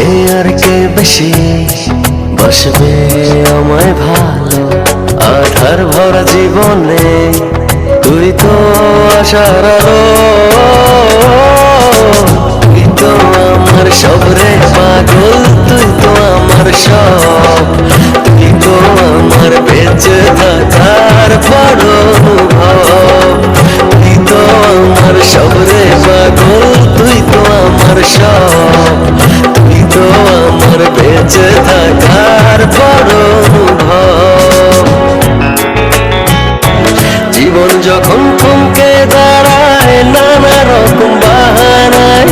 চেয়ে আর কে বেশি বসবে আমায় ভালো। আধার ভরা জীবনে তুই তো আশার আলো। তুই তো আমার সবরে পাগল, তুই তো আমার সব। তুই তো আমার বেঁচে থাকার বড় তুই তো আমার সবরে পাগল, তুই তো আমার সব। বেঁচে থাকার বড় জীবন যখন থমকে দাঁড়ায়, নানা রকম বাহানায়,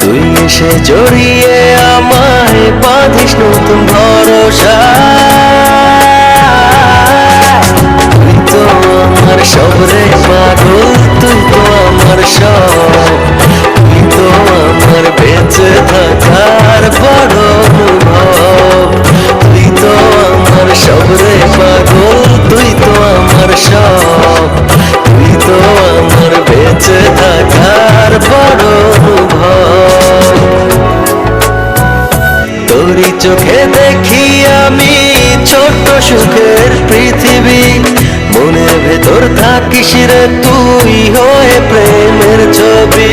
তুই এসে জড়িয়ে আমায় বাঁধিস নতুন ভরসা তোরই চোখে দেখি আমি ছোট্ট সুখের পৃথিবী। মনের ভেতর থাকিস রে তুই হয়ে প্রেমের ছবি।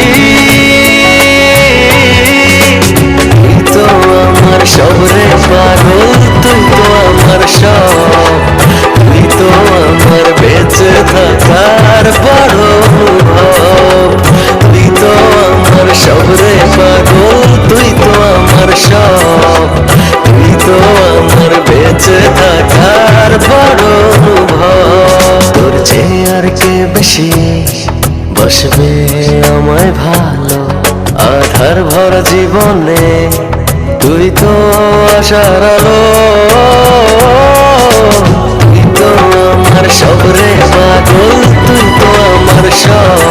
বেঁচে থাকার বড় তোর যে আর কে বেশি বসবে আমায় ভালো আধার ভরা জীবনে, তুই তো আশার আলো। তুই তো আমার সবরে পাগল তুই তো আমার সব